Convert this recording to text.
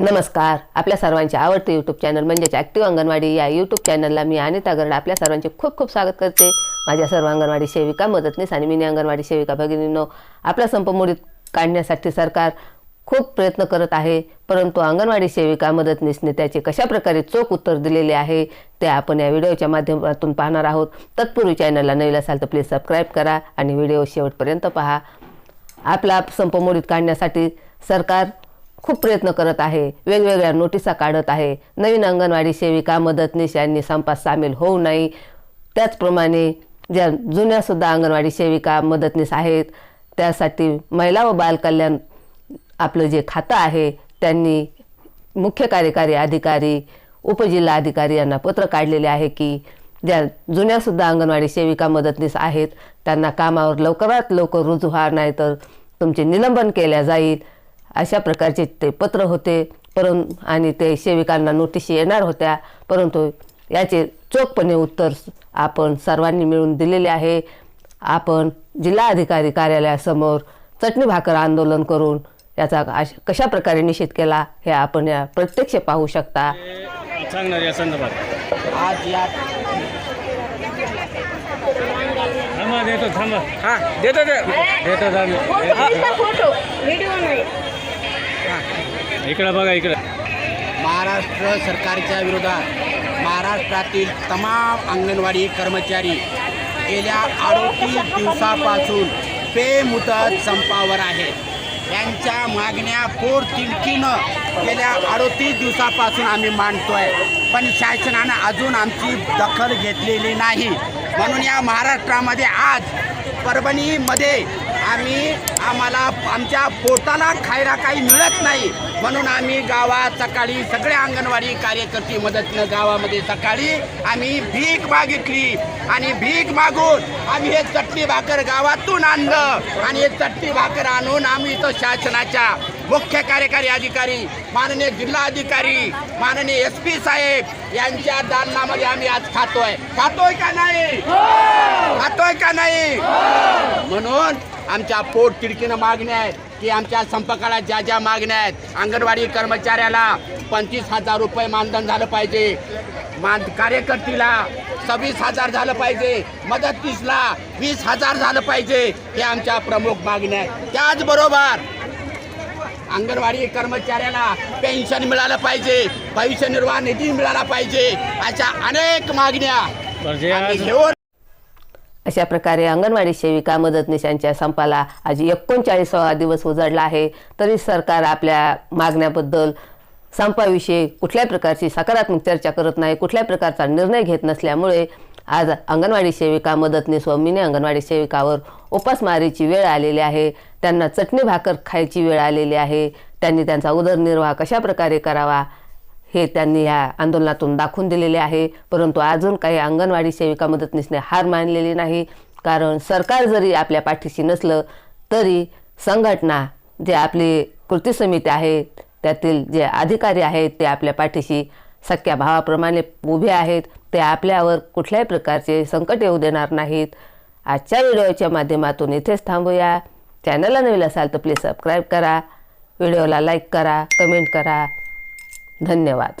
नमस्कार. आपल्या सर्वांचे आवडते यूट्यूब चॅनल म्हणजेच ॲक्टिव्ह अंगणवाडी या यूट्यूब चॅनलला मी अनिता गरड आपल्या सर्वांचे खूप खूप स्वागत करते. माझ्या सर्व अंगणवाडी सेविका मदतनीस आणि मिनी अंगणवाडी सेविका भगिनींनो आपला संप मोडीत काढण्यासाठी सरकार खूप प्रयत्न करत आहे परंतु अंगणवाडी सेविका मदतनीसने त्याचे कशा प्रकारे चोख उत्तर दिलेले आहे ते आपण या व्हिडिओच्या माध्यमातून पाहणार आहोत. तत्पूर्वी चॅनलला नवीन असाल तर प्लीज सबस्क्राईब करा आणि व्हिडिओ शेवटपर्यंत पहा. आपला संप मोडीत काढण्यासाठी सरकार खूप प्रयत्न करत आहे. वेगवेगळ्या नोटिसा काढत आहे. नवीन अंगणवाडी सेविका मदतनीस यांनी संपात सामील होऊ नये. त्याचप्रमाणे ज्या जुन्यासुद्धा अंगणवाडी सेविका मदतनीस आहेत त्यासाठी महिला व बालकल्याण आपलं जे खातं आहे त्यांनी मुख्य कार्यकारी अधिकारी उपजिल्हा अधिकारी यांना पत्र काढलेले आहे की ज्या जुन्यासुद्धा अंगणवाडी सेविका मदतनीस आहेत त्यांना कामावर लवकरात लवकर रुजू व्हा नाही तर तुमचे निलंबन केल्या जाईल. अशा प्रकारचे ते पत्र होते. परं आणि ते सेविकांना नोटीस येणार होत्या. परंतु याचे चोखपणे उत्तर आपण सर्वांनी मिळून दिलेले आहे. आपण जिल्हाधिकारी कार्यालयासमोर चटणी भाकर आंदोलन करून याचा कशा प्रकारे निषेध केला हे आपण या प्रत्यक्ष पाहू शकता. सांगणार या संदर्भात. आज या थांबा देतो थांबा. हा देतो देतो थांबा फोटो व्हिडिओ नाही. इकडं बघा इकडं. महाराष्ट्र सरकारच्या विरोधात महाराष्ट्रातील तमाम अंगणवाडी कर्मचारी गेल्या अडोतीस दिवसापासून बेमुदत संपावर आहेत. यांच्या मागण्या पोर तिडकीनं गेल्या अडोतीस दिवसापासून आम्ही मांडतोय. पण शासनानं अजून आमची दखल घेतलेली नाही. म्हणून या महाराष्ट्रामध्ये आज परभणीमध्ये आम्ही आम्हाला आमच्या पोटाला खायला काही मिळत नाही. म्हणून आम्ही गावात सकाळी सगळे अंगणवाडी कार्यकर्ते मदतनं गावामध्ये सकाळी आम्ही भीक मागितली आणि भीक मागून आम्ही हे चटणी भाकर गावातून आणलं आणि हे चटणी भाकर आणून आम्ही इथं शासनाच्या मुख्य कार्यकारी अधिकारी माननीय जिल्हाधिकारी माननीय एस पी साहेब यांच्या दालनामध्ये आम्ही आज खातोय. खातोय का नाही? खातोय का नाही? म्हणून आमच्या पोट तिडकीनं मागण्या आहेत की आमच्या संपर्काला ज्या ज्या मागण्या आहेत अंगणवाडी कर्मचाऱ्याला पंचवीस हजार रुपये मानधन झालं पाहिजे. मान कार्यकर्तीला सव्वीस हजार झालं पाहिजे. मदतनीसला वीस हजार झालं पाहिजे. हे आमच्या प्रमुख मागण्या आहेत. त्याचबरोबर अंगणवाडी कर्मचाऱ्याला पेन्शन मिळालं पाहिजे भविष्य निर्वाह निधी मिळाला पाहिजे अशा अनेक मागण्या. अशा प्रकारे अंगणवाडी सेविका मदतनीसांच्या संपाला आज एकोणचाळीसावा दिवस उजाडला आहे. तरी सरकार आपल्या मागण्याबद्दल संपाविषयी कुठल्याही प्रकारची सकारात्मक चर्चा करत नाही कुठल्याही प्रकारचा निर्णय घेत नसल्यामुळे आज अंगणवाडी सेविका मदतनीस व मिनी अंगणवाडी सेविकावर उपासमारीची वेळ आलेली आहे. त्यांना चटणी भाकर खायची वेळ आलेली आहे. त्यांनी त्यांचा उदरनिर्वाह कशा प्रकारे करावा हे त्यांनी ह्या आंदोलनातून दाखवून दिलेले आहे. परंतु अजून काही अंगणवाडी सेविका मदतनीसने हार मानलेली नाही. कारण सरकार जरी आपल्या पाठीशी नसलं तरी संघटना जे आपली कृती समिती आहे त्यातील जे अधिकारी आहेत ते आपल्या पाठीशी सख्या भावाप्रमाणे उभे आहेत. ते आपल्यावर कुठल्याही प्रकारचे संकट येऊ देणार नाहीत. आजच्या व्हिडिओच्या माध्यमातून इथेच थांबूया. चॅनलला नवीन असाल तर प्लीज सबस्क्राईब करा. व्हिडिओला लाईक करा कमेंट करा. धन्यवाद.